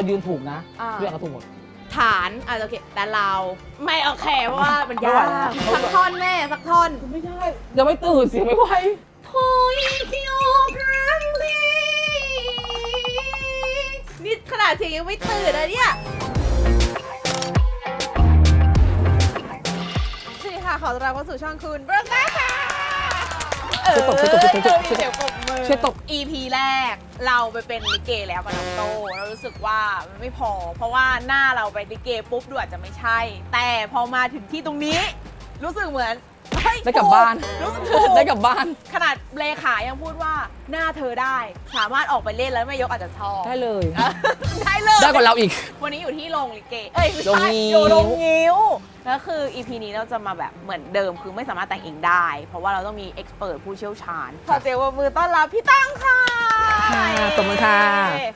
เรายืนถูกนะอ่า เรื่องก็ถูกหมด ฐานอาจจะโอเค แต่เรา ไม่โอเคเพราะว่ามันไม่ไหวยากแล้วสักท่อนแม่สักท่อนไม่ได้ยังไม่ตื่นเสียงไม่ไหวทุยคิวครั้งที่นี่ขนาดเสียงยังไม่ตื่นนะเนี่ยสวัสดีค่ะ ขอต้อนรับเข้าสู่ช่องคุณเบอร์ซ่าค่ะเออช่วยตบช่วยตบช่วยตบเดี๋ยวปรบมือ ช่วยตบ EP แรก เราไปเป็นลิเกแล้วกับน้องโตเรารู้สึกว่ามันไม่พอ เพราะว่าหน้าเราไปลิเกปุ๊บดูอาจจะไม่ใช่ แต่พอมาถึงที่ตรงนี้ รู้สึกเหมือนเฮ้ยได้กลับบ้าน รู้สึกถูก ได้กลับบ้าน ขนาดเลขายังพูดว่าหน้าเธอได้ สามารถออกไปเล่นแล้วแม่ยกอาจจะชอบได้เลย ได้เลย ได้กว่าเราอีก วันนี้อยู่ที่โรงลิเก เอ้ยไม่โรงใช่งิ้ว อยู่โรงงิ้วแล้วคือ EP นี้เราจะมาแบบเหมือนเดิมคือไม่สามารถแต่งเองได้ เพราะว่าเราต้องมีเอ็กซ์เพรสผู้เชี่ยวชาญ ขอเสียงปรบมือต้อนรับพี่ตั้งค่ะ ค่ะตบมือค่ะ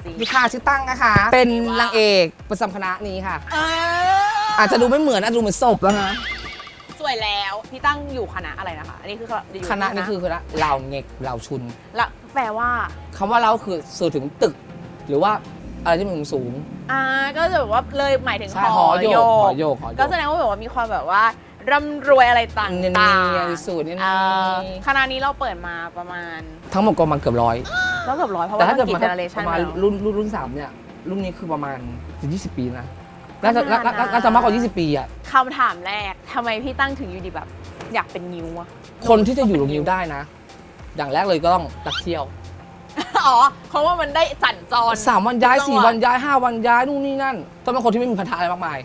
สีพี่ค่ะชื่อตั้งนะคะ เป็นนางเอกประจำคณะนี้ค่ะ เอออาจจะดูไม่เหมือนอาจจะดูเหมือนศพแล้วนะสวยแล้วพี่ตั้งอยู่คณะอะไรนะคะ อันนี้คืออยู่คณะนี้คือคณะเหล่าเงกเหล่าชุนแล้วแปลว่าคำว่าเราคือสื่อถึงตึก หรือว่าอะไรที่มันสูงอ่าก็จะแบบว่าเลยหมายถึงใช่หหออโยโยกหกอโยกหอโยกก็แสดงว่าแบบว่ามีความแบบว่า ร่ำรวยอะไรต่างเนียนๆๆสูตรเนี่ยเอ่อคณะนี้เราเปิดมาประมาณทั้งหมดก็ประมาณเกือบร้อยแล้วเกือบร้อยเพราะว่าถ้าเกิดกี่มาเจเนอเรชัประมาณแล้ว รุ่นรุ่นรุ่นสามเนี่ยรุ่นนี้คือประมาณถึง20ปีนะน่าจะก็นานนะน่าน่าจะมากกว่า 20 ปีอะคำถามแรกทำไมพี่ตั้งถึงอยู่ดีแบบ อยากเป็นนิ้วอะ คนที่จะอยู่โรงยิวได้นะ อย่างแรกเลยก็ต้องนักเที่ยวอ๋อเพราะว่ามันได้สัญจร สามวันย้ายสี่วันย้ายห้าวันย้ายนู่นนี่นั่นต้องเป็นคนที่ไม่มีพันธะอะไรมากมาย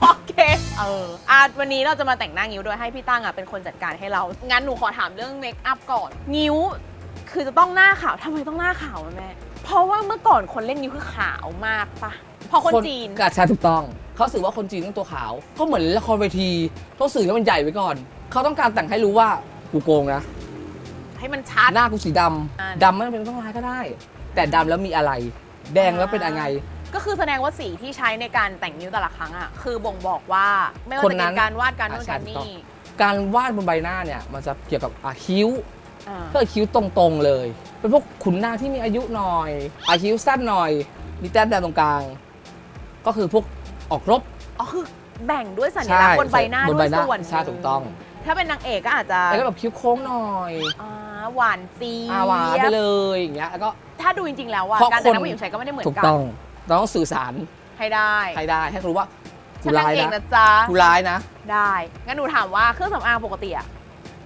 โอเค เอออาวันนี้เราจะมาแต่งหน้างิ้วโดยให้พี่ตั้งอะเป็นคนจัดการให้เรา งั้นหนูขอถามเรื่องเมคอัพก่อน งิ้ว คือจะต้องหน้าขาวทำไมต้องหน้าขาวอะแม่ เพราะว่าเมื่อก่อนคนเล่นงิ้วคือขาวมากปะเพอคนจีน กาชาถูกต้อง เขาสื่อว่าคนจีนต้องตัวขาว ก็เหมือนละครเวทีต้องสื่อให้มันใหญ่ไว้ก่อน เขาต้องการแต่งให้รู้ว่ากูโกงนะ ให้มันชัด หน้ากูสีดอ่าำดำไม่จำเป็นต้องร้ายก็ได้ แต่ดำแล้วมีอะไร แดงแล้วเป็นอะไร ก็คือแสดงว่าสีที่ใช้ในการแต่งนิ้วแต่ละครั้งอะคือบ่งบอกว่าไม่ว่าคนจะนั้เป็นนการวาดการนู่นอะใช่การถูกต้องนี่การวาดบนใบหน้าเนี่ยมันจะเกี่ยวกับอะคิ้วอ่าก็คิ้วตรงๆเลย เป็นพวกขุนนางที่มีอายุหน่อย อาคิ้วสั้นหน่อย มีแต้มแดงตรงกลาง ก็คือพวกออกรบอ๋อคือแบ่งด้วยสัญลักษณ์บนใบหน้าบนด้ใบวยหน้าส่วนใช่ถูกต้อง ถ้าเป็นนางเอกก็อาจจะแล้วก็แบบคิ้วโค้งหน่อยอ่าหวานเจี๊ยบอาวาไปเลยอย่างเงี้ยแล้วก็ถ้าดูจริงๆแล้วว่าเพราะการแต่งหคนน้าผู้หญิงใช้ก็ไม่ได้เหมือถูนกกัต้อง เราต้องสื่อสารให้ได้ให้ได้ให้เขารู้ว่ากูฉันนางร้ายเอกนะนะจ๊ะ กูร้ายนะ ได้ งั้นหนูถามว่าเครื่องสำอางปกติอะ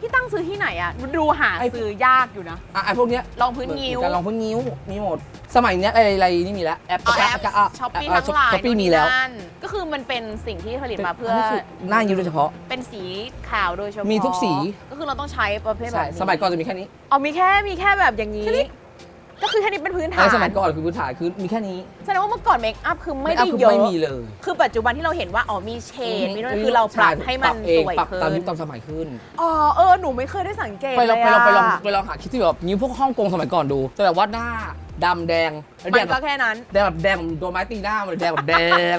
พี่ตั้งซื้อที่ไหนอะดูหาไอ้ ซื้อยากอยู่นะ อะไอ้พวกเนี้ยรองพื้นงิ้ว การลองพื้นนิ้วมีหมด สมัยเนี้ยอะไรอะไรนี่มีแล้วแอปอ๋อแอปะช้อปปี้ะทั้งหลายช้อปปี้มีแล้วนู่นนี่นั่นก็คือมันเป็นสิ่งที่ผลิตมาเพื่อนนี้คือหน้ายิ้วโดยเฉพาะ เป็นสีขาวโดยเฉพาะมีทุกสี ก็คือเราต้องใช้ประเภทแบใช่บนี้สมัยก่อนจะมีแค่นี้อ๋อมีแค่มีแค่แบบอย่างนี้ แค่นี้ ก็คือแค่นี้เป็นพื้นฐาไอ้นสมัยก่อนคือพื้นฐานคือมีแค่นี้แสดงว่าเมื่อก่อนเมคอัพคือไม่อัได้พคือเยอะไม่มีเลย คือปัจจุบันที่เราเห็นว่าอ๋อมีเชดมีนั่นคือเราปรับให้มันปรับเองสวยปรับขึ้ตามยุนคตามสมัยขึ้นอ๋อเออหนูไม่เคยได้สังเกตไปลองเลไปยลองไปลองอะไปลองหาคลิปที่แบบนิ้วพวกฮ่องกงสมัยก่อนดู แต่แบบว่าหน้าดำแดงแล้วมัแดนงก็แบบแค่นั้นแดงแบบแดงโดนไม้ตีหน้ามันเลยแดงแบบแดง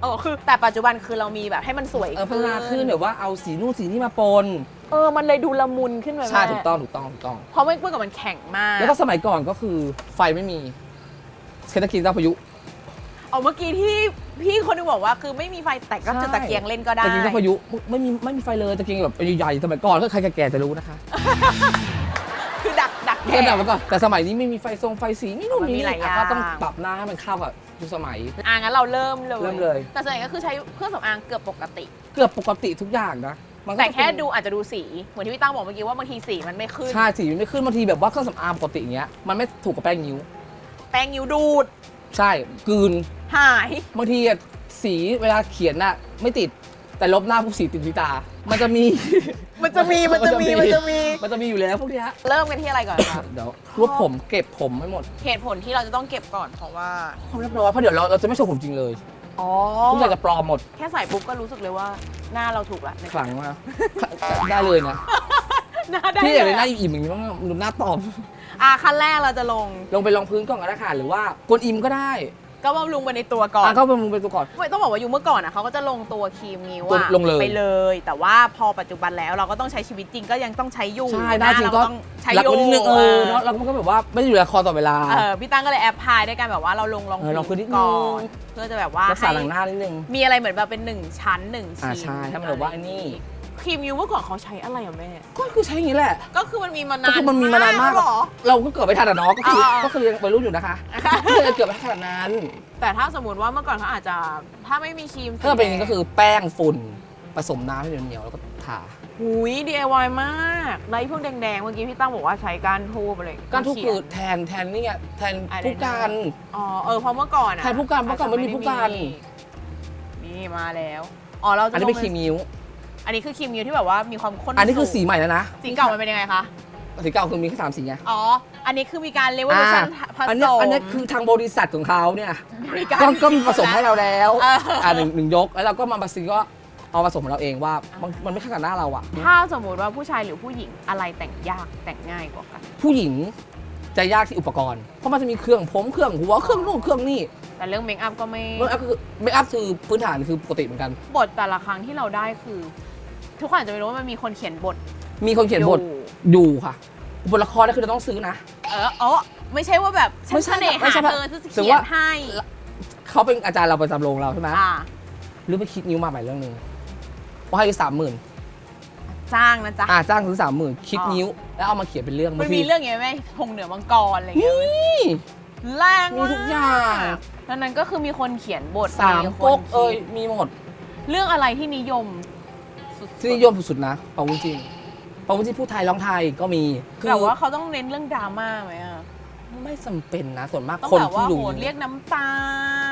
เออคือแต่ปัจจุบันคือเรามีแบบให้มันสวยเออพัฒนาขึ้นแบบว่าเอาสีนู่นสีนี่มาปน เออ มันเลยดูละมุนขึ้นไปใช่แม่ถูกต้องถูกต้องถูกต้อง เพราะเมื่อก่อนมันแข็งมาก แล้วก็สมัยก่อนก็คือไฟไม่มีเศรษฐกิจต้องพายุ เอาเมื่อกี้ที่พี่คนหนึงบอกว่าคือไม่มีไฟแต่ก็ใช่จะตะเกียงเล่นก็ได้ ตะเกียงต้องพายุไม่มีไม่มีไฟเลยตะเกียงแบบใหญ่ๆสมัยก่อนก็ใครแก่ๆจะรู้นะคะคือดักดักเพื่อนแดดัดบไว้ก่อนแต่สมัยนี้ไม่มีไฟทรงไฟสีนี่นู่นมันมีนี่หลายอย่าง ก็ต้องปรับหน้าให้มันเข้ากับยุคสมัย อะงั้นเราเริ่มเลย เริ่มเลย แต่ส่วนใหญ่ก็คือใช้เครื่องสำอางเกือบปกติ เกือบปกติทุกอย่างนะ มันก็แต่แค่จะเป็นดูอาจจะดูสีเหมือนที่พี่ตั้งบอกเมื่อกี้ว่าบางทีสีมันไม่ขึ้น ใช่สีมันไม่ขึ้นบางทีแบบว่าเครื่องสำอางปกติอย่างเงี้ยมันไม่ถูกกับแป้งนิ้ว แป้งนิ้วดูด ใช่กลืนหายบางทีอะสีเวลาเขียนน่ะไม่ติดแต่ลบหน้าผู้สีติดที่ตา มันจะมี มันจะมีมันจะมีมันจะมี มันจะมีอยู่แล้วพวกเนี้ยเริ่มกันที่อะไรก่อนคะเดี๋ยวรวบผมเก็บผมให้หมดเหตุผลที่เราจะต้องเก็บก่อนเพราะว่าความเรียบร้อยเพราะเดี๋ยวเราเราจะไม่โชว์ผมจริงเลยอ๋อทุกอย่างจะปลอมหมด แค่ใส่ปุ๊บก็รู้สึกเลยว่า หน้าเราถูกละขลังมากได้เลยนะหน้าได้พี่อยากเลเลยยหน้าอะอิ่มๆอย่างนี้บ้างดูหน้าตอบอะขั้นแรกเราจะลง ลงไปลองพื้นก่อนก็ได้ค่ะหรือว่า กวนอิมก็ได้ ก็บำรุงไปในตัวก่อนอะก็เป็นมึงเป็นตัวก่อน ไม่ต้องบอกว่าอยู่เมื่อก่อนอะเขาก็จะลงตัวครีมนิ้วตัวอะลงเลยไปเลย แต่ว่าพอปัจจุบันแล้วเราก็ต้องใช้ชีวิตจริงก็ยังต้องใช้อยู่ใช่หน้าจริงเราก็ต้องใช้รักอยู่ไว้นิดนึงเออเนาะแล้วก็แบบว่าไม่ได้อยู่ในคอต่อเวลา เออพี่ตั้งก็เลยแอปพลายด้วยกันแบบว่าเราลงรองเออลองพื้นนิดนึง ก่อนเพื่อจะแบบว่ารักษาให้หลังหน้านิดนึง มีอะไรเหมือนแบบเป็นหนึ่งชั้นหนึ่งอ่าชิ้นใช่ถ้ามันแบบว่าไอ้นี่ ครีมนิ้วเมื่อก่อนเขาใช้อะไรอะแม่ ก็คือใช้อย่างนี้แหละก็คือมันมีมาก็นานคือมันมีมานานมากเหรอ เราก็เกิดไม่ทันอะเนาะก็คืออ่าๆก็คือยังวัยรุ่นอยู่นะคะก็คือเกิดไม่ทันขนาดนั้น แต่ถ้าสมมติว่าเมื่อก่อนเขาอาจจะถ้าไม่มีครีมถ้าเป็นอย่างนี้ก็คือแป้งฝุ่นผสมน้ำให้เหนียวๆแล้วก็ทาหุย DIY มากแล้วไอ้พวกแดงๆ เมื่อกี้พี่ตั้งบอกว่าใช้ก้านทูบอะไรการทุกเขีคืยอนแทนแทนนี่ไงแทนอะไรนะผู้การ อ๋อเออเพราะเมื่อก่อนอะแทนผู้การเมื่อก่อนไม่มีผู้การ นี่มาแล้ว อ๋อเราจะอันนี้เป็นครีมมิ้ว อันนี้คือครีมมิ้วที่แบบว่ามีความข้นอันนี้คือสีงใหม่แล้วนะสีเก่ามันเป็นยังไงคะ สีเก่าคือมีแค่สามสีไงอ๋อ อันนี้คือมีการเลเวลชั่นผอันสเนี้ยมอันเนี้ยคือทางบริษัทของเขาเนี่ยมีารก็ก็มีผสมให้เราแล้วเอออ่าหนึ่งหนึ่งยกแล้วเราก็มาบัซีก็เอาผสมของเราเองว่ามันมันไม่เข้ากับหน้าเราอะถ้าสมมุติว่าผู้ชายหรือผู้หญิงอะไรแต่งยากแต่งง่ายกว่ากัน ผู้หญิงจะยากที่อุปกรณ์ เพราะมันจะมีเครื่องผมเครื่องหัวเครื่องนู่นเครื่องนี่แต่เรื่องเมคอัพก็ไม่เมคอัพคือเมคอัพคือพื้นฐานคือปกติเหมือนกัน บทแต่ละครั้งที่เราได้คือ ทุกคนอาจจะไม่รู้ว่ามันมีคนเขียนบท มีคนเขียนบทอยู่ อยู่ค่ะ บทละครนั่นคือเราต้องซื้อนะ เอออ๋อไม่ใช่ว่าแบบฉัไม่นใช่เสน่ไม่หาใช่แบบเธอจะถืเขีอยว่านให้เขาเป็นอาจารย์เราประจำโรงเราใช่ไหมอ่าหรือไปคิดนิ้วมาใหม่เรื่องหนึงว่าให้สามหมื่นจ้างนะจ๊ะ อ่าจ้างซื้อสามหมื่นคิดอ๋อ นิ้ว แล้วเอามาเขียนเป็นเรื่องมันบางทีมีเรื่องอย่างนี้ไหมพงเหนือมังกรอะไรอย่างนีเงี้ยไหม่แรงมีทุกอย่างดังนั้นก็คือมีคนเขียนบทสามคนก๊กเอ้ยคิดมีหมด เรื่องอะไรที่นิยมสุดๆ ที่นิยมสุดๆนะปาวุ้นจินปาวุ้นจินพูดไทยร้องไทยก็มีคือแต่ว่าเขาต้องเน้นเรื่องดราม่าไหมอะไม่จำเป็นนะส่วนมากต้องคนแบบที่ว่าดูโหเรียกน้ำตา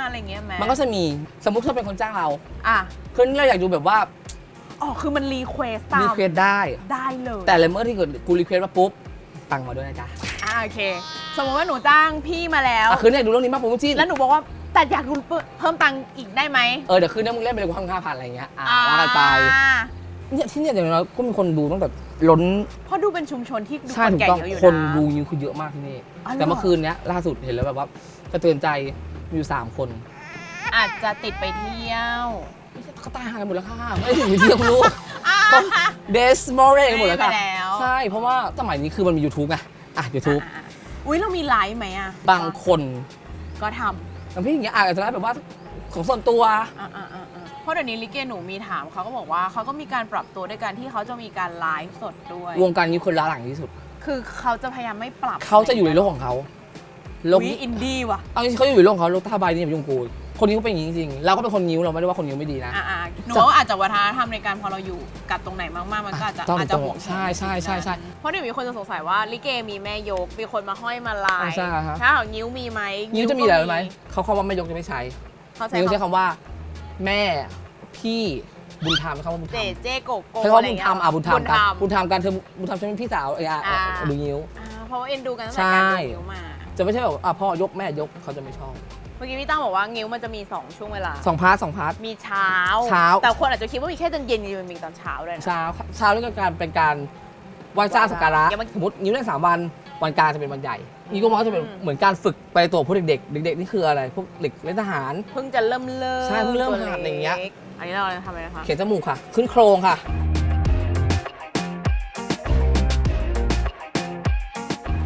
อะไรเงี้ยไหมมันก็จะมีสมมุติถ้าเป็นคนจ้างเรา อะคือเราอยากดูแบบว่าอ๋อคือมันรีเควสตารีมเควสได้ได้เลย แต่เลยเมื่อที่เกิดกูรีเควสมาปุ๊บตังค์มาด้วยนะจ๊ะอะโอเค สมมติว่าหนูจ้างพี่มาแล้วอะคืนนี้อยากดูเรื่องนี้มากปาวุ้นจินแล้วหนูบอกว่า แต่อยากดูเพิ่มตังค์อีกได้ไหมเออเดี๋ยวคืนนี้มึงเล่นไปเลยกูห้าห้าพันอะไรเงี้ยอ่าว่ากันไปอ่าเนี่ยที่เนี่ยอย่างน้อยก็มีคนดูตั้งแต่ล้นเพราะดูเป็นชุมชนที่ดูใช่คนถูกแก่ต้องเยอะอยู่นะ คนดูนิ้วคือเยอะมากที่นี่อ๋อเหรอ แต่เมื่อคืนเนี้ยล่าสุดเห็นแล้วแบบว่ากระเตือนใจมีอยู่สามคนอาจจะติดไปเที่ยวเขาตายหากันหมดแล้วค่ะไม่ได้ถึงไปเที่ยวลูกอ่าก็เดสมอร์เรกันหมดแล้วค่ะไปแล้ว ใช่ เพราะว่าสมัยนี้คือมันมี YouTube ไงอะ YouTube อ่าอุ้ยเรามีไลฟ์ไหมอะบางคนก็ท อย่างพี่อย่างเงี้ยอาจจะได้แบบว่าของส่วนตัวำอ่าอ่าอ่าอ่าเพราะเดี๋ยวนี้ลิเกหนูมีถามเขาก็บอกว่าเขาก็มีการปรับตัวด้วยการที่เขาจะมีการไลฟ์สดด้วย วงการนี้คนล้าหลังที่สุด คือเขาจะพยายามไม่ปรับเขาจะอยู่ในโลกของเขาโลกวินี้อินดี้ว่ะ เอาจริงๆเขาอยู่ในโลกของเขาโลกท่าใบนี่อย่าไปยุ่งกู คนนี้เขาเป็นอย่างนี้จริงๆเราก็เป็นคนนิ้วเราไม่ได้ว่าคนนิ้วไม่ดีนะ อ่าอ่าหนูว่าอาจจะวัฒนธรรมในการพอเราอยู่กับตรงไหนมากๆ มันก็อาจจะต้องอาจจะห่วงใช่ใช่ใช่ใช่เพราะเดี๋ยวมีคนจะสงสัยว่าลิเกมีแม่ยก มีคนมาห้อยมาลายอ่าใช่ฮะ ถ้าของนิ้วมีไหมนิ้วจะมีอะไรรู้ไหมเขาคำว่าไม่ยกจะไม่ใช้เขาใช้นิ้วใช้คำคำว่า แม่พี่บุญธรรมใช้คำว่าบุญธเจรรมเจโกโก้ใช้คำว่าอะไรบุญเงี้ยธรรมอะบุญธรรมบุญกัธนรรมบุญธรรมกันเธอบุญธรรมฉันเป็นพี่สาวไอ้อะอ่าดูนิ้ว อ่าเพราะว่าเอ็นดูกันตั้งใช่แต่การดูนิ้วมา จะไม่ใช่แบบอะพ่อยกแม่ยกเขาจะไม่ชอบ เมื่อกี้พี่ตั้งบอกว่างิ้วมันจะมี 2 ช่วงเวลา สองพาร์ทสองพาร์ท มีเช้า เช้า แต่คนอาจจะคิดว่ามีแค่ตอนเย็นจริงๆมันมีตอนเช้าด้วยนะ เช้าเช้านี่ก็การเป็นการไหว้เจ้าสักการะอย่ามาสมมตินิ้วได้สามวันวันกลางจะเป็นวันใหญ่นี่ก็มองว่าจะเป็นอืมเหมือนการฝึกไปตัวพวกเด็กๆเด็กๆนี่คืออะไรพวกเด็กเล่นทหาร เพิ่งจะเริ่มเริ่มใช่เพิ่งเริ่มตัวหัดอย่างเงี้ยล็กอันนี้เราจะทำอะไรนะคะ เขียนจมูกค่ะ ขึ้นโครงค่ะ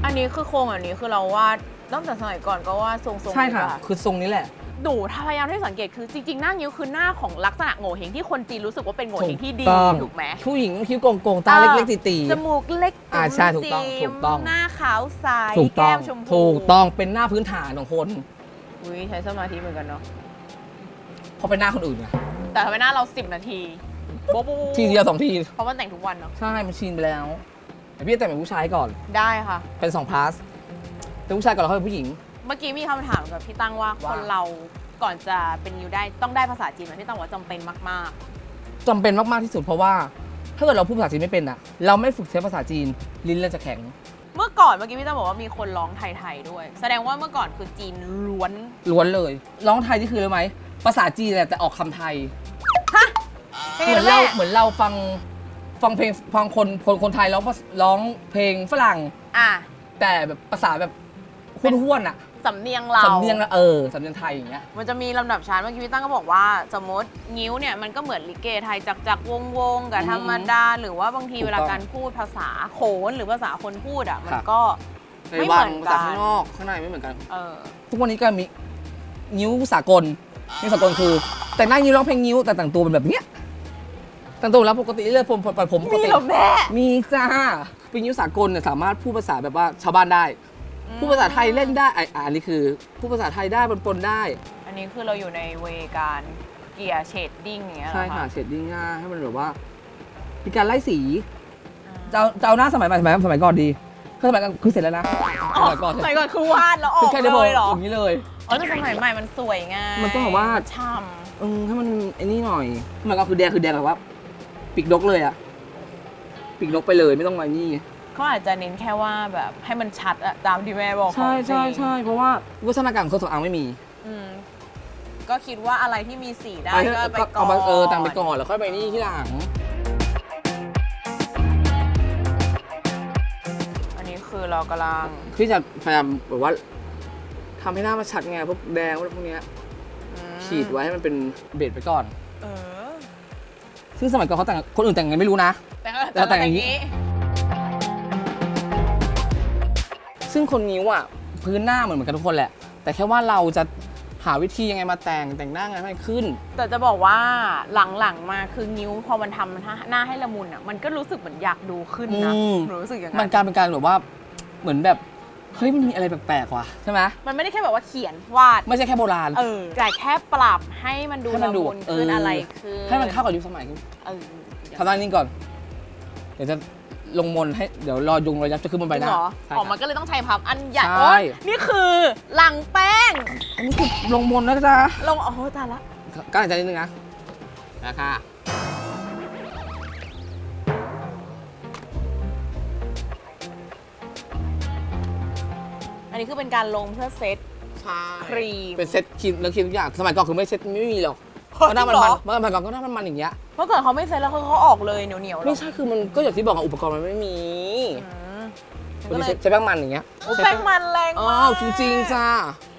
อันนี้คือโครงอันนี้คือเราวาด ตั้งแต่สมัยก่อนก็วาดทรงๆใช่ค่ะนี้ปคือทรงนี้แหละหนูพยายามที่สังเกตคือจริงๆหน้านิ้วคือหน้าของลักษณะโง่เฮงที่คนจีนรู้สึกว่าเป็นโง่เฮงที่ดีถูกต้อง ถูกไหม ผู้หญิงต้องคิ้วโกงๆตาเล็กๆตี จมูกเล็กอ่าใช่ถูกต้องจุ๋มถูกต้อง หน้าขาวใสๆถูกต้แก้องมชมพูถูกต้องเป็นหน้าพื้นฐานของคนอุ้ยใช้สมาธิเหมือนกันเนาะพอเป็นหน้าคนอื่นไงแต่ทำไมหน้าเรา 10 นาทีโบ๊ะโบ๊ะโบ๊ะทีเดียวสองทีเพราะมันแต่งทุกวันเนาะใช่มันชินไปแล้วแต่พี่แต่งเป็นผู้ชายก่อนได้ค่ะ เป็นสองพาส เป็นผู้ชายก่อนแล้วค่อยเป็นผู้หญิง เมื่อกี้มีคำถามกับพี่ตั้งว่าว่า คนเราก่อนจะเป็นนิ้วได้ต้องได้ภาษาจีนไหมพี่ตั้งบอกว่าจำเป็นมากจำเป็นมากๆที่สุดเพราะว่าถ้าเกิดเราพูดภาษาจีนไม่เป็นอะเราไม่ฝึกใช้ภาษาจีนลิ้นเราจะแข็ง ๆ เมื่อก่อนเมื่อกี้พี่ตั้งบอกว่ามีคนร้องไทยๆด้วย แสดงว่าเมื่อก่อนคือจีนล้วนล้วนเลย ร้องไทยนี่คืออะไรไหม ภาษาจีนแหละแต่ออกคำไทยเหมือนเราเหมือนเราฟังฟังเพลงฟังคนคนคนไทยร้องภาษร้องเพลงฝรั่ง อะแต่แบบภาษาแบบ ห้วนๆอะสำเนียงเรา สำเนียงละเออสำเนียงไทยอย่างเงี้ย มันจะมีลำดับชั้นเมื่อกี้พี่ตั้งก็บอกว่า สมมติงิ้วเนี่ยมันก็เหมือนลิเกไทยจักจักวงวงๆกับอืมธรรมดา หรือว่าบางทีถูกต้องเวลาการพูดภาษาโขนหรือภาษาคนพูดอะมันครับก็ในไม่วัเหงมือนกันจากข้างนอกข้างในไม่เหมือนกันเออทุกวันนี้ก็มีนิ้วสากลนิ้วสากลคือ แต่งหน้านิ้วร้องเพลงนิ้วแต่แต่งตัวเป็นแบบเนี้ยแต่งตัวแล้วปกติเรื่อยผมปล่อยผมปกมีติเหรอแม่มีจ้าเป็นนิ้วสากลเนี่ยสามารถพูดภาษาแบบว่าชาวบ้านได้ พูดภาษาไทยเล่นได้อะอะอันนี้คือพูดภาษาไทยได้ปนๆได้ อันนี้คือเราอยู่ในเวการเกียร์เชดดิ้งอย่างเงี้ยเหรอใช่ค่ะคะเฉดดิ้งง่ายให้มันแบบว่ามีการไล่สีอ่าจะเอาจะเอาหน้าสมัยใหม่สมัยสมัยก่อนดีคือสมัยก่อนคือเสร็จแล้วนะสมัยก่อนสมัยก่อนคือวาดแล้วอคืออกแค่ได้เลบอกยเหรออย่างนี้เลย อ๋อแต่สมัยใหม่มันสวยไงมันต้องแบบว่า ช่เออให้มันไอ้นี่หน่อยสมัยก่อนคือแดงคือแดงแบบว่าปีกนกเลยอะปีกนกไปเลยไม่ต้องมานี่ำ เขาอาจจะเน้นแค่ว่าแบบให้มันชัดอะตามที่แม่บอกใช่ของจริงใช่ใช่เพราะว่าวัฒนากรรมของเครื่องสำอางไม่มีอืมก็คิดว่าอะไรที่มีสีได้เอาก็ไปก็ก่อนเอามาเออต่างไปก่อนแล้วค่อยไปนี่ที่หลัง อันนี้คือเรากำลังพี่จะพยายามแบบว่าทำให้หน้ามันชัดไงพวกแดงพวกเนี้ยอืมฉีดไว้ให้มันเป็นเบสไปก่อน เออซึ่งสมัยก่อนเขาแต่งคนอื่นแต่งไงไม่รู้นะ แต่ก็แล้วแต่งอย่างนี้ นี้ ซึ่งคนนิ้วอะพื้นหน้าเหมือนเหมือนกันทุกคนแหละ แต่แค่ว่าเราจะหาวิธียังไงมาแต่งแต่งหน้าไงให้มันขึ้น แต่จะบอกว่าหลังๆมาคือนิ้วพอมันทำหน้าให้ละมุนอะมันก็รู้สึกเหมือนอยากดูขึ้นนะอืม หนูรู้สึกอย่างมันั้นนกลารเป็นการแบบว่าเหมือนแบบเฮ้ยมันมีอะไรแปลกๆว่ะใช่ไหมมันไม่ได้แค่แบบว่าเขียนวาดไม่ใช่แค่โบราณ เออแต่แค่ปรับให้มันดูให้มัละนดูมุนเออขึ้นอะไรคือให้มันเข้ากับยุคสมัยขึ้นเออ ทำหน้านิ่งก่อน เดี๋ยวจะ ลงมนต์ให้เดี๋ยวรอยุงระยับจะขึ้นบนใบจริหงน้าเหรอใช่ออกคมารับก็เลยต้องใช้พับอันใหญ่ใช่ โอ๊ยนี่คือหลังแป้ง อันนี้คือลงมนต์นะจ๊ะลงโอ้โหตายละกล้าใจนิดนึงนะนะค่ะอันนี้คือเป็นการลงเพื่อเซตใช่ครีม เป็นเซ็ตครีมแล้วครีมทุกอย่างสมัยก่อนคือไม่เซ็ตไม่มีหรอกเฮ้ย ก็หน้ามันจริงมันเหรอเมื่อสมัยก่อนก็หน้ามันมันอย่างเงี้ยเมื่อก่อนเขาไม่เซตแล้วเขาเขาออกเลยเหนียวเหนียวๆหรอไม่ใช่คือมันก็อย่างที่บอกอะอุปกรณ์มันไม่มีอืมบางก็ทีเลยใช้แป้งมันอย่างเงี้ยโอ้แป้งมันแรงอ๋อมากจริงๆจ้า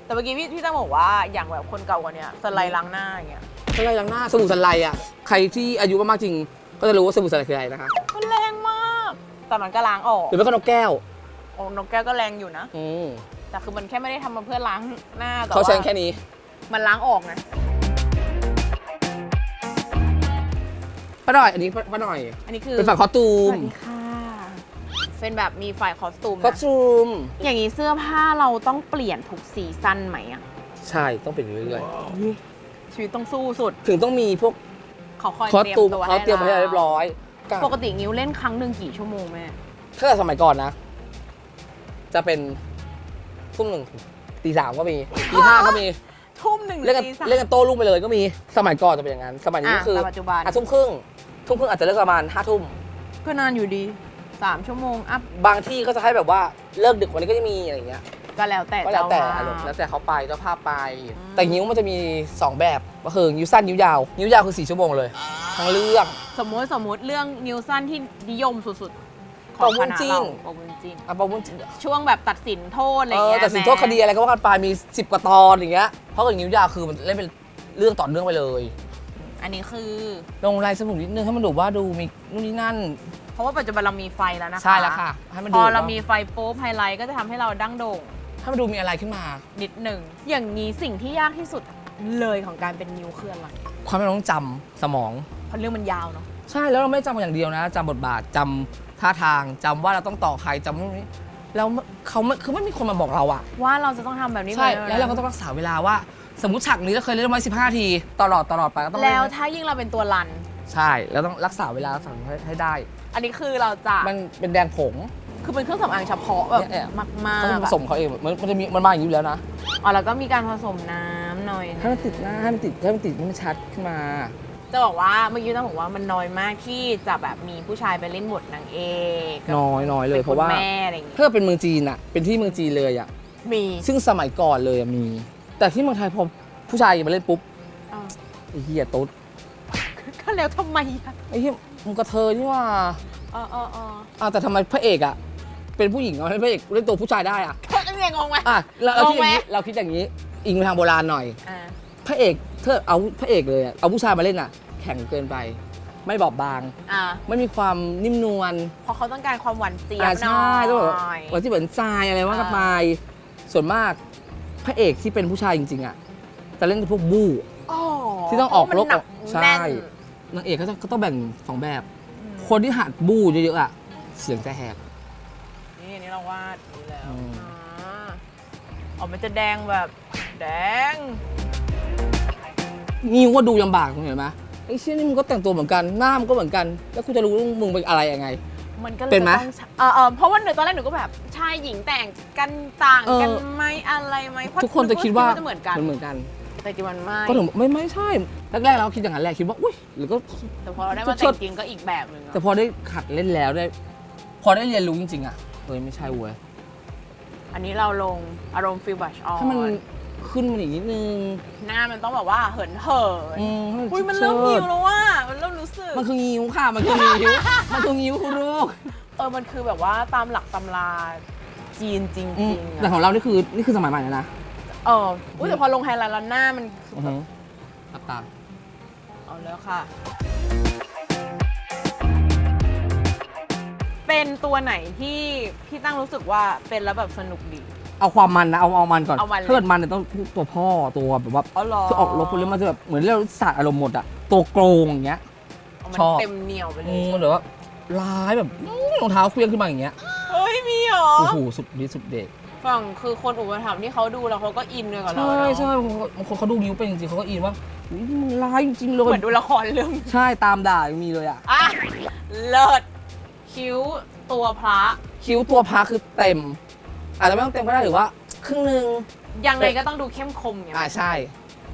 แต่เมื่อกี้พี่พี่ตั้งบอกว่าอย่างแบบคนเก่ากว่าเนี้ยสไลด์ล้างหน้าอย่างเงี้ยสไลด์ล้างหน้าสบู่สไลด์อะใครที่อายุมากๆจริง ก็จะรู้ว่าสบู่สไลด์คืออะไรนะคะมันแรงมากแต่มันก็ล้างออกหรือไม่ก็นกแก้วโอ้นกแก้วก็แรงอยู่นะ อืมแต่คือมันแค่ไม่ได้ทำมาเพื่อล้างหน้าแต่เขาว่าใช้แค่นี้ มันล้างออกนะ หน่อย อันนี้ป้าหน่อย อันนี้คือเป็นฝั่งคอสตูสมวัสดีค่ะ เป็นแบบมีฝ่ายคอสตูมคอนะสตูม อย่างนี้เสื้อผ้าเราต้องเปลี่ยนทุกซีซั่นไหมอะใช่ต้องเป็นเรื่อยชีวิตต้องสู้สุดๆ ถึงต้องมีพวกเขาคอยคอสเตรียมตูมตัวเขาเตรียมไว้ให้เรียบร้อยกับปกติงิ้วเล่นครั้งหนึ่งกี่ชั่วโมงแม่ถ้าเกิดสมัยก่อนนะ จะเป็นทุ่มหนึ่งตีสามก็มีตีห้าก็มี ทุ่มหนึ่งหรืเล่นอกันตีสาม เล่นกันโต้รุ่งไปเลยก็มีสมัยก่อนจะเป็นอย่างนั้น สมัยนี้อะคือแต่ปัจจุบันอะทุ่มครึ่งทุ่มครึ่งอาจจะเลิกประมาณห้าทุ่มก็นานอยู่ดีสามชั่วโมงอัพบางที่ก็จะให้แบบว่าเลิกดึกกวันนี้ก็จะมีอะไรอย่างเงี้ย ก็แล้วแต่ก็แล้วแต่เจ้าอารมณ์แล้วแต่เขาไปเจ้าภาพไปอืมแต่นิ้วมันจะมี 2 แบบก็คือนิ้วสั้นนิ้วยาว นิ้วยาวคือ 4 ชั่วโมงเลย ทั้งเรื่อง สมมติสมมติเรื่องนิวสั้นที่นิยมสุดๆ ขปอองวุ้คนณะจิ้เรานปอวุ้นจินอะบอกว่าช่วงแบบตัดสินโทษอะไรเอเงี้อยแต่สินโทษแม่คดีอะไรก็ว่ากันไปมี 10 กว่าตอนอย่างเงี้ยเพราะกับนิ้วยาวคือมันเล่นเป็นเรื่องต่อเนื่องไปเลย อันนี้คือ ลงลายสมุนนิดนึงให้มันดูว่าดูมีนู่นนี่นั่นเพราะว่าปัจจุบันเรามีไฟแล้วนะคะใช่แล้วค่ะ ให้มันพดูอว่าเรามีไฟโป๊บไฮไลท์ก็จะทำให้เราดั้งโด่งให้มันดูมีอะไรขึ้นมา นิดหนึ่ง อย่างนี้สิ่งที่ยากที่สุดเลยของการเป็นนิวคืออะไรความไม่ต้องจำสมอง เพราะเรื่องมันยาวเนาะ ใช่แล้วเราไม่จำอย่างเดียวนะจำบทบาทจำ ท่าทางจำว่าเราต้องต่อใครจำนู่นนี่แล้วเขาไม่คือไม่มีคนมาบอกเราอะว่าเราจะต้องทำแบบนี้ใช่แบบนี้แล้วเราก็ต้องรักษาเวลาว่า สมมติฉากนี้เราเคยเล่นไว้15นาที ตลอดตลอดไปก็ต้องแล้วเนถ้ายิ่งเราเป็นตัวรัน ใช่แล้วต้องรักษาเวลารักษาให้ให้ได้ อันนี้คือเราจะมันเป็นแดงผง คือเป็นเครื่องสำอางเฉพาะแบบเนี่ยมากเขาจะๆผอะสมเขาเองมันมันจะมีมันมาอย่างนี้อยู่แล้วนะอ๋อแล้วก็มีการผสมน้ำหน่อยะให้มันติดหน้าให้มันติดให้มันติดให้มันชัดขึ้นมา จะบอกว่าเมื่อกี้ต้องบอกว่ามันน้อยมากที่จะแบบมีผู้ชายไปเล่นบทนางเอกกับน้อยน้อยเลยป็นเพราะว่าคุณแม่อะไรอย่างงี้ถ้าเป็นเมืองจีนอะเป็นที่เมืองจีนเลยอะมีซึ่งสมัยก่อนเลยอะมี แต่ที่เมืองไทยพอผู้ชายมาเล่นปุ๊บอ้าวไอ้เหี้ยตุ๊ดก็แล้วทำไมอะไอ้เหี้ยมึงกระเทยนี่ว่าอ๋ออ๋ออ๋ออ้าวแต่ทำไมพระเอกอะเป็นผู้หญิงเอาให้พระเอกเล่นตัวผู้ชายได้อะก็อันนี้ไงงงไหมอะเราเราคิดอย่างนี้งงไหมเราคิดอย่างนี้อิงไปทางโบราณหน่อยอ่า พระเอกเธอเอาพระเอกเลยอะเอาผู้ชายมาเล่นอะแข็งเกินไป ไม่บอบบาง อ่าไม่มีความนิ่มนวลเพราะเขาต้องการความหวานเจี๊ยบอ่าหน่อใช่ต้องแบบยว่าที่เหมือนทรายอะไรว่ากันอ่าไปส่วนมากพระเอกที่เป็นผู้ชายจริงๆอะจะเล่นเป็นพวกบู้ อ๋อที่ต้องออกรบเพาะมันหนักใช่ แน่นนางเอกก็ต้องก็ต้องแบ่งสองแบบอืมคนที่หัดบู้เยอะๆอะเสียงจะแหบ นี่อันนี้เราวาดนี้แล้วอืม อ่าอ๋อมันจะแดงแบบ แดง นี่ว่าดูลำบากเห็นไหมไอ้เชี่ยนี่มึงก็แต่งตัวเหมือนกันหน้ามันก็เหมือนกัน แล้วกูจะรู้ว่ามึงเป็นอะไรยังไง มันก็เลยเป็นไหมจะต้องใช้เออเออเพราะว่าหนูตอนแรกหนูก็แบบชายหญิงแต่งกันต่างกันเออ ไหมอะไรไหมเพราะทุกคนจะคิดว่าจะเหมือนกันมันเหมือนกัน แต่จริงมันไม่ก็ถึงไม่ไม่ใช่แรกๆเราคิดอย่างนั้นแหละคิดว่าอุ้ยหรือก็ แต่พอเราได้มาชุแต่ดงจริงก็อีกแบบหนึ่งแต่อะพอได้ขัดเล่นแล้วได้ พอได้เรียนรู้จริงๆอะเฮ้ยไม่ใช่เว้ยอันนี้เราลงอารมณ์ฟิลบัชออถ้ามันน ขึ้นมาอีกนิดนึง หน้ามันต้องแบบว่าเหินเหินอืมอุ้ยมันเริ่มหิวแล้วว่ามันเริ่มรู้สึก มันคืองิ้วค่ะ มันคืองิ้ว มันคืองิ้วคุณลูกเออมันคือแบบว่าตามหลักตำราจีนจริงอืมๆแต่อะของเรานี่คือนี่คือสมัยใหม่แล้วนะเอออุ้ยแต่พอลงไฮไลท์แล้วหน้ามันคืออือแบบฮึหลับตาเอาแล้วค่ะ เป็นตัวไหนที่พี่ตั้งรู้สึกว่าเป็นแล้วแบบสนุกดี เอาความมันนะเอาเอามันก่อนเอามันเลย ถ้าเกิดมันเนี่ยต้องตัวพ่อตัวแบบว่าอ๋อเหรอคือออกรบคนเล่นมันจะแบบเหมือนเราสาดอารมณ์หมดอะตัวโกรงอย่างเงี้ย เอามันชอบ เต็มเหนียวไปเลอืยมมันแบบว่าร้ายแบบอื้อรองเท้าเคลื่อนขึ้นมาอย่างเงี้ยเฮ้ยมีเหรอ โอ้โหสุดฤทธิ์สุดเด็ดฝั่งคือคนอุปถัมภ์ที่เขาดูแล้วเขาก็อินด้วยกับเราใช่เนอะใช่บางคนบางคนเขาดูนิ้วเป็นจริงๆเขาก็อินว่าอุ๊ยมันร้ายจริงๆเลเหมืยอนดูละครเรื่องใช่ตามด่ายังมีเลยอะอะเลิศคิ้วตัวพระคิ้วตัวพาคือเต็ม อาจจะไม่ต้องเต็มก็ได้หรือว่า ครึ่งหนึงยังไงก็ต้องดูเข้มคมไงอ่าใช่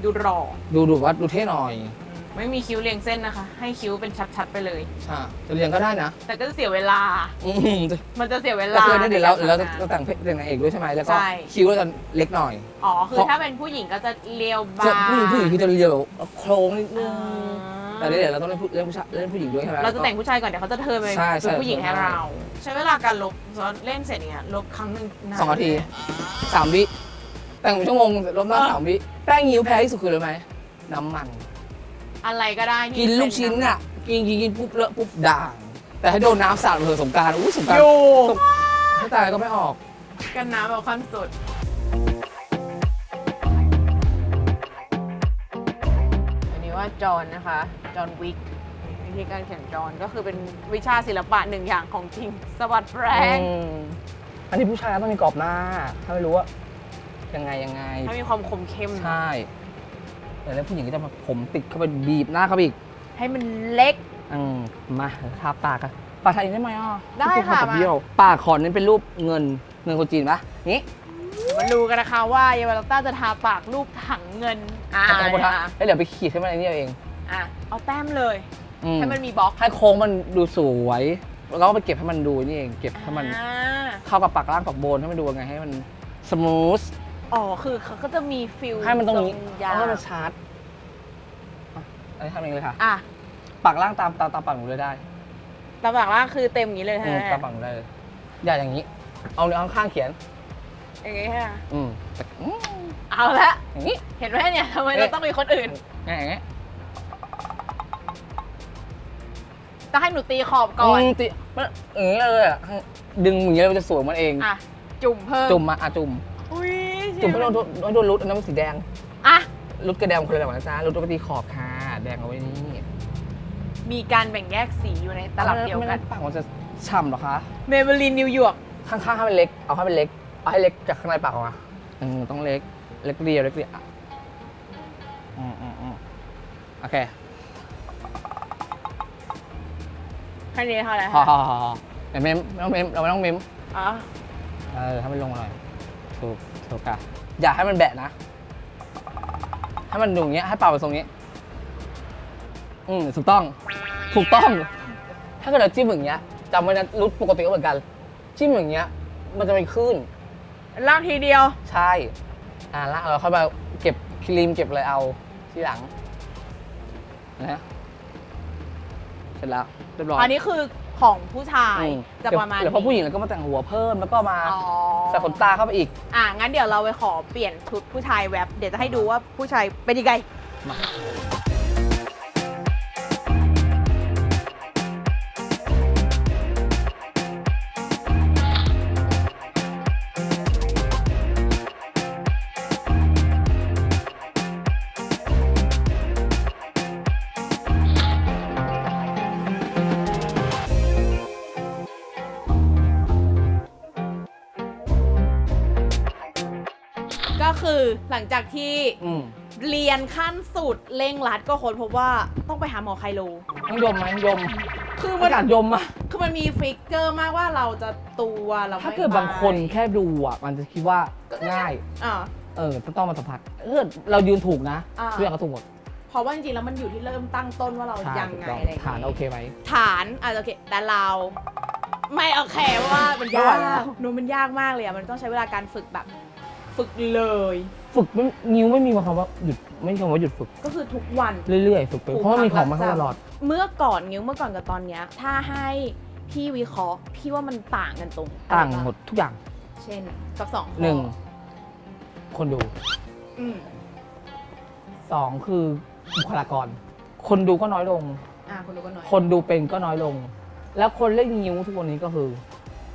ดูรอ ดูดูว่าดูเท่หน่อยไม่มีคิ้วเรียงเส้นนะคะ ให้คิ้วเป็นชัดๆไปเลย ใช่จะเรียนก็ได้นะแต่ก็จะเสียเวลา อืมจะมันจะเสียเวก็ลาคือเดี๋ยวเราในกเราจะทำงนเราแต่งเพลงแต่งนางเอกด้วยใช่ไหมแล้วก็ใช่ คิ้วเราจะเล็กหน่อย อ๋อ คือเพราะถ้าเป็นผู้หญิงก็จะเรียวบาจะงผู้หญิงผู้หญิงคือจะเรียวแบบโครงนิดนึอ่ง แต่เดี๋ยวเราต้องเล่นผู้เล่นผู้ชายเล่นผู้หญิงด้วยใช่ไหมาเราจะแต่งผู้ชายก่อนเดี๋ยวเขาจะเทิร์นไปใช่ใช่ เป็นผู้หญิงให้ใช่เรา ใช้เวลาการลบเล่นเสร็จเนี่ยลบครั้งหนึ่งนสองนาทีสามวิแต่งเป็นชั่วโมงลบหน้าสามวิแป้งยิ้วแพ้ที่สุดคืออะไรไหมน้ำมัน อะไรก็ได้ที่กินลูกชิ้นอะ กินกินกินปุ๊บเลอะปุ๊บด่าง แต่ให้โดนน้ำสาดเถอะสงกรารอุ้ยสงกรารอยู่ถ้าตายก็ไม่ออก กันน้ำแบบขั้นสุด ว่าจอห์นนะคะ จอห์นวิกวิธีการเขียนจอห์นก็คือเป็นวิชาศิลปะหนึ่งอย่างของจริง สวัสดแรงอืมอันนี้ผู้ชายต้องมีกรอบหน้า ถ้าไม่รู้ว่ายังไงยังไง ถ้ามีความคมเข้มใช่ แต่แล้วผู้หญิงก็จะมาผมติดเข้าไปบีบหน้าเขาไปอีก ให้มันเล็ก อืมมาทาปากอะปากไทยได้ไหมอะได้ที่พูค่ะกับมา เบี้ยวปากขอนี้เป็นรูปเงินเงินคนจีนปะนี้ มาดูกันนะคะว่าเยาวราต้าจะทาปากรูปถังเงินอ่าแต้มบนทาแล้วเดี๋ยวไปขีดให้มันไอ้นี่เอาเองอะเอาแต้มเลยอืให้มันมีบล็อกให้โค้งมันดูสวย แล้วก็ไปเก็บให้มันดูนี่เองเก็บให้มันอ่าเข้ากับปากล่างปากบนให้มันดูยังไงให้มันสมูทอ๋อคือเขาก็จะมีฟิลให้มันตรงนี้ยาวให้มันชาร์จอะอันนี้ทำเองเลยค่ะ อะปากล่างตามตามตามปากหนูเลยได้ตาปากล่างคือเต็มอย่างนี้เลยอืใช่มไหมตามปากหนูได้เลยอย่าอย่างนี้ เอาเนื้อข้างๆเขียน อย่างนี้ค่ะอืมแต่อืมเอาละอย่างนี้เห็นไหมเนี่ยทำไมเอ๊ะเราต้องมีคนอื่นง่ายอย่างนี้จะให้หนูตีขอบก่อน มติมันอย่างนี้เลยอะดึงอย่างนี้เลยมันจะสวยมันเอง อะ จุ่มเพิ่มจุ่มมาอะจุ่ม อุ้ยจุ่มให้โดนให้โดนรุดอันนั้นมันสีแดง อะ รุดกระแดงคนละแบบนะจ๊ะรุดปกติขอบค่ะ แดงเอาไว้นี่มีการแบ่งแยกสีอยู่ในตลับเดียวกันปากมันจะฉ่ำเหรอคะ เมเบลินนิวยอร์กข้างๆให้มันเล็ก เอาให้มันเล็ก เอาให้เล็กจากข้างในปากออกมาอืมต้องเล็ก เล็กเรียวเล็กเรียวอะอืมอืมอืมโอเคแค่นี้เท่าไหร่พอคะพอพอพอเดี๋ยวเมมไม่ต้องเมมเราไม่ต้องเมมอ๋อเออให้มันลงมาหน่อยถูกถูกอะอย่าให้มันแบะนะ ให้มันดูอย่างเงี้ยให้เป่าไปทรงนี้ อืมถูกต้อง ถูกต้อง ถ้าเกิดเราจิ้มอย่างเงี้ยจำไว้นะรุดปกติก็เหมือนกัน จิ้มอย่างเงี้ย มันจะเป็นคลื่น ลากทีเดียว ใช่ อ่าแล้วเราค่อยมาเก็บครีมเก็บอะไรเอาที่หลังนะเสร็จแล้วเรียบร้อยอันนี้คือของผู้ชายอืมจะประมาณเดี๋ยวพอนี้ผู้หญิงแล้วก็มาแต่งหัวเพิ่มแล้วก็มาอ๋อ ใส่ขนตาเข้าไปอีก อะงั้นเดี๋ยวเราไปขอเปลี่ยนชุดผู้ชายแวบเดี๋ยวจะให้ดูว่าผู้ชายเป็นยังไง มา ก็คือหลังจากที่อืมเรียนขั้นสุดเร่งรัดก็ค้นพบว่าต้องไปหาหมอไคโลต้องยมไหมยมคือปมันระกาศยมอะคือมันมีฟิกเกอร์มากว่าเราจะตัวเราไม่ถ้าเกิดบางคนแค่ดูอะมันจะคิดว่าง่าย อ่า เออต้องมาสัมผัสเออเรายืนถูกนะอ่าทุกอย่างก็ถูกหมดเพราะว่าจริงๆแล้วมันอยู่ที่เริ่มตั้งต้นว่าเราใช่ยังถูกไงต้องอะไรอย่างฐานงี้โอเคไหม ฐานอาจจะโอเคแต่เรา ไม่โอเคเพราะว่ามันไม่ไหวยาแล้กว หนูมันยากมากเลยอะมันต้องใช้เวลาการฝึกแบบ ฝึกเลย ฝึกไม่นิ้วไม่มีคำว่าหยุดไม่มีคำว่าหยุดฝึกก็คือทุกวัน เรื่อยๆฝึกไปเพราะว่ามีของมาให้ตลอด เมื่อก่อนนิ้วเมื่อก่อนกับตอนเนี้ยถ้าให้พี่วิเคราะห์พี่ว่ามันต่างกันตรงต่างอะไรบ้หมดทุกอย่างเช่นกับสองข้อหนึ่งคนดูอืมสองคือบุคลากร คนดูก็น้อยลง อ่าคนดูก็น้อยคนดูเป็นก็น้อยลง แล้วคนเล่นนิ้วทุกวันนี้ก็คือ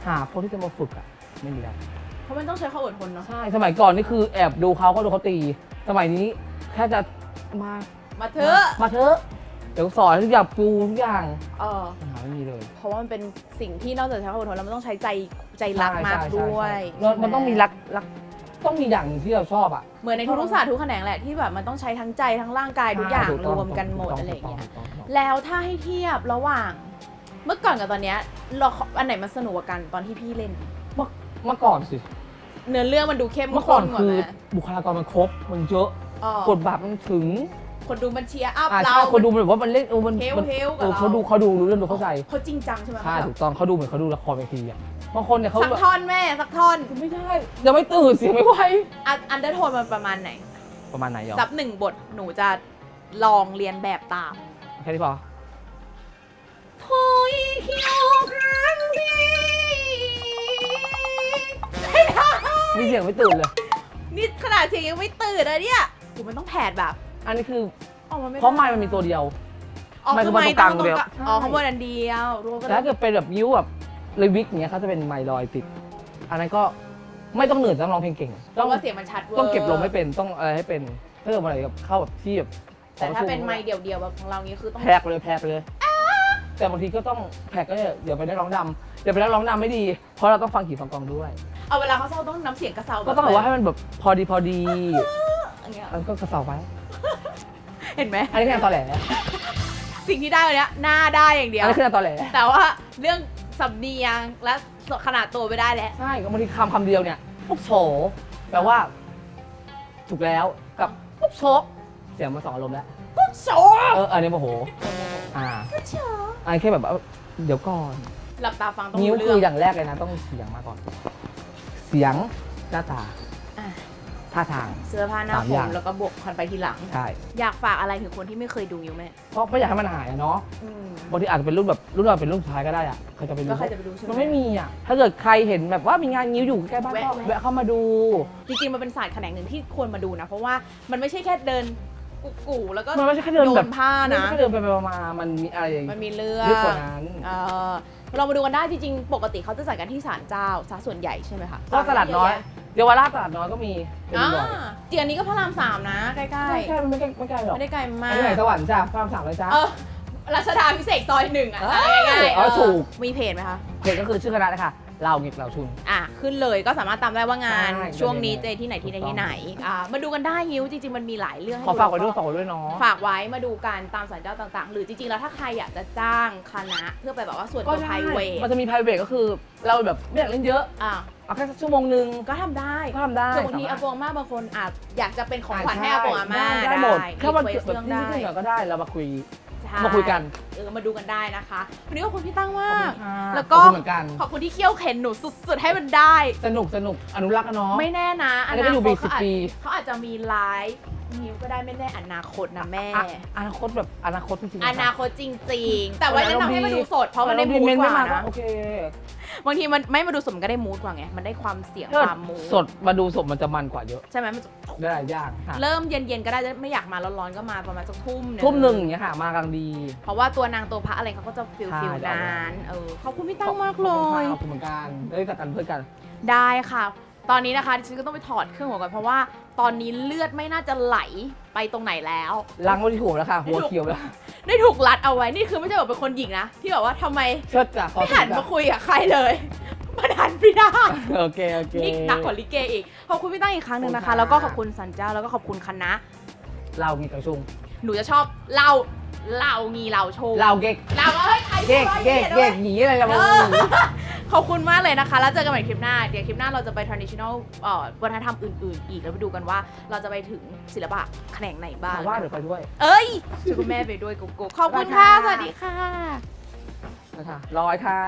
หาคนที่จะมาฝึกอะไม่มีแล้ว เพราะมันต้องใช้ความอดทนเนาะ ใช่ สมัยก่อนนี่คือแอบดูเขาก็ดูเขาตี สมัยนี้แค่จะมามาเถอะมาเถอะเดี๋ยวสอนทุกอย่างปูทุกอย่างเออปัญหาไม่มีเลย เพราะว่ามันเป็นสิ่งที่นอกจากใช้ความอดทนแล้วมันต้องใช้ใจใจรักใช่มากใช่ด้วยใช่ใช่มันต้องมีรักรักต้องมีอย่างหนึ่งที่เราชอบอะเหมือนในทุกๆศาสตร์ทุกแขนงแหละที่แบบมันต้องใช้ทั้งใจทั้งร่างกายทุกอย่างถูรต้วมกันหมดถูต้อะไรอย่างเงี้ยถูกต้องถูกต้องแล้วถ้าให้เทียบระหว่าง เมื่อก่อนกับตอนเนี้ยเราอันไหนมันสนุกกว่ากันตอนที่พี่เล่น เมื่อ เมื่อก่อนสิ เนื้อเรื่องมันดูเข้มเมื่อก่ข้อนนกว่าคือไหมบุคลากรมันครบ มันเยอะอ๋อกดบัตรมันถึงคนดูมันเชียร์อัพอ่าเรา ใช่คนดูมันแบบว่ามันเล่นเออมันเฮลมันเฮลเอกับอเรา เขาดูเขาดูรู้เรื่องดูเข้าใจเขาจริงจังใช่ไหมใช่แบบถูกต้องเขาดูเหมือนเขาดูละครเวทีอะบางคนเนี่ยเขาสักแบบท่อนแม่สักท่อนไม่ได้ยังไม่ตื่นเสียงไม่ไหวอันอันเดอร์โทนมันประมาณไหน ประมาณไหนยอสับหนึ่งบทหนูจะลองเรียนแบบตามแค่นี้พอถอยเคียวครั้งที่ ไม่ได้มีเสียงไม่ตื่นเลย นี่ขนาดเสียงยังไม่ตื่นเลยเนี่ยกูมันต้องแผดแบบอันนี้คือออกมาไม่เพราะไมค์มันมีตัวเดียวอ๋อไมค์คือคือไมไมค์ค์ตั้งตรงกลางเดียวอ๋อใช่ข้างบนอันเดียวรวมกันแต่ถ้าเกิดเป็นแบบยิ้วแบบเลยวิกเนี้ยเขาจะเป็นไมค์ลอยติด อันนั้นก็ไม่ต้องเหนื่อยต้องร้องเพลงเก่ง เพราะว่าเสียงมันชัดเวอร์ต้องเก็บลมให้เป็นต้องอะไรให้เป็นถ้าเกิดอะไรกับเข้าแบบที่แบบแต่ถ้าเป็นไมค์เดี่ยวๆแบบของเรานี้คือต้องแพรกไปเลยแพรกไปเลย แต่บางทีก็ต้องแพรกก็เดี๋ยวไปได้ร้องดำเดี๋ยวไปได้ร้องดำไม่ดี เพราะเราต้องฟังขีดฟังกลองด้วย เอาเวลาเขาเศร้าต้องน้ำเสียงกระเซาก็ต้องแบบว่าให้มันแบบพอดีพอดีอย่างเงี้ยแล้วก็กระเซาไปเห็นไหมอันนี้แค่ตอแหลสิ่งที่ได้วันเนี้ยหน้าได้อย่างเดียอัวนนี้คือตอแหลแต่ว่าเรื่องสำเนียงและขนาดตัวไม่ได้แล้วใช่ก็บางทีคำคำเดียวเนี่ยปุ๊บโฉแปลว่า ถูกแล้วกับปุ๊บโฉเสียงมาสองอารมณ์แล้ว ปุ๊บโฉเอออันนี้โมโห อ่าปุ๊บโฉอันนี้แค่แบบว่าเดี๋ยวก่อน หลับตาฟังต้องนิ้วรู้คืเรื่อองอย่างแรกเลยนะ ต้องเสียงมาก่อน เสียงหน้าตาอะท่าทาง เสื้อผ้าหน้าสามผอย่างมแล้วก็บวกพันไปทีหลัง ใช่อยากฝากอะไรถึงคนที่ไม่เคยดูอยู่ไหมเพราะไม่อยากให้มันหายอะเนาะอืม บางทีอาจจะเป็นรุ่นแบบรุ่นเราเป็นรุ่นสุดท้ายก็ได้อะใครจะไปก็รู้ใครจะไปดูใช่ไหม มันไม่มีอะถ้าเกิดใครเห็นแบบว่ามีงานนิ้วอยู่ใกล้บ้านก็แวะแวะเข้ามาดู จริงๆ มันเป็นศาสตร์แขนงหนึ่งที่ควรมาดูนะ เพราะว่ามันไม่ใช่แค่เดิน กุกกูแล้วก็มันไม่ใช่แค่เดินโดแบบนผ้าไม่นะใช่แค่เดินไปไปมาๆมันมีอะไรมันมีเรื่องเยอะกว่านั้น เออเรามาดูกันได้จริงๆ ปกติเขาจะจัดกันที่ศาลเจ้าซะส่วนใหญ่ใช่ไหมคะก็ตลาดน้อยเยาวราชตลาดน้อยก็มีเป็นอ่าบ่อยจริงอันนี้ก็พระรามสามนะ ใกล้ไม่ใช่ไม่ใกล้ไม่ใกล้หรๆอกไม่ได้ไกลมาอันก นี้ไหนสวรรค์จ้าพระรามสามเลยจ้าเออรัชดาพิเศษซอยหนึ่งอะเอ้ยง่ายๆเออถูก มีเพจไหมคะ เพจก็คือชื่อคณะนะคะ เราเงียกเราชุน อะขึ้นเลยก็สามารถตามได้ว่างานใช่ช่วงนี้จะเจมีที่ไหนที่ไหนถูกต้องที่ไหนอ่ามาดูกันได้ฮิวจริงๆมันมีหลายเรื่องให้ขอฝากไว้ด้วยแล้ฝากไว้ด้วยเนาะ ฝากไว้มาดูกันตามสัญเจ้าต่างๆ หรือจริงๆแล้วถ้าใครอยากจะจ้างคณะเพื่อไปแบบว่าส่วนก็ตัวได้ไพรเวทมันจะมี private ก็คือเราแบบไม่อยากเล่นเยอะอะเอาแค่สักชั่วโมงนึงก็ทำได้ก็ทำได้คือบางทีสอากงอาม่าบางคนอาจอยากจะเป็นของขวัญให้ใช่อากงอาม่าได้ได้หมดแค่วันรีเกิดเควแบบสเรื่องที่ได้ที่หน่อยก็ได้เรามาคุยใช่ มาคุยกัน เออมาดูกันได้นะคะวันนี้ขอบคุณพี่ตั้งขอบมากคุณค่ะแล้วก็ขอบคุณเหมือนกัน ขอบคุณที่เคี่ยวเข็นหนูสุด ๆ ให้มันได้ สนุกสนุกอนุรักษ์กันเนาะ ไม่แน่นะอันนี้ก็อยู่คปีตสิบเขาอาจปี เขาอาจจะมีไลฟ์ งิ้วก็ได้ไม่แน่อนาคตนะแม่ อะอนาคตแบบอนาคตจริงๆอนาคตจริง ๆ แต่ว่าแนะนำให้มาดูสดเพราะมันได้มูดเมนกไม่ว่ามาก็นะ โอเคบางทีมันไม่มาดูสดมันก็ได้มูดกว่าไง มันได้ความเสียงถ้าความมูดสดมาดูสดมันจะมันกว่าเยอะ ใช่ไหมมันจะได้หลายอย่างค่ะเริ่มเย็นๆก็ได้ไม่อยากมาร้อนๆก็มาประมาณสักทุ่มเยทุ่มหนึ่งอย่างเงี้ยค่ะมากำลังดี เพราะว่าตัวนางตัวพระอะไรเขาก็จะฟิลใช่ฟิลเดี๋ยวเอานานเออขอบคุณพี่ตั้งมากเลขอบคุณยค่ะขอบคุณเหมือนกันได้รู้จักกันเพื่อนกัน ได้ค่ะ ตอนนี้นะคะดิฉันก็ต้องไปถอดเครื่องหัวก่อนเพราะว่า ตอนนี้เลือดไม่น่าจะไหลไปตรงไหนแล้ว ล้างไว้ที่หัวแล้วค่ะ หัวเขียวแล้วได้ถูกรัดเอาไว้ นี่คือไม่ใช่แบบเป็นคนหญิงนะ ที่แบบว่าทำไมเชิดจ้ะขอไม่บคุหันณมาจ้ะคุยกับใครเลยมันหันไม่ได้โอเคโอเค นี่หนักกว่าลิเกอีก ขอบคุณพี่ตั้งอีกครั้งหนึ่งนะขอบคุณค่ะคะแล้วก็ขอบคุณสันเจ้า แล้วก็ขอบคุณคณะ เรามีกระชุงหนูจะชอบเล่าเล่างีเล่าโชว์เราเก๊กเล่าเอ้ยใครเก๊กพูดเก๊กไว้เก๊กหนีอะไรกันเอมาอ ขอบคุณมากเลยนะคะ แล้วเจอกันใหม่คลิปหน้า เดี๋ยวคลิปหน้าเราจะไป traditional เอ่อวัฒนธรรมอื่นๆ อีก แล้วไปดูกันว่าเราจะไปถึงศิลปะแขนงไหนบ้างถามว่าเดี๋ยวไปด้วยเอ้ยชวนคุณแม่ไปด้วยกุ๊กๆขอบคุณค่ะ สวัสดีค่ะ นะคะร้อยค่ะ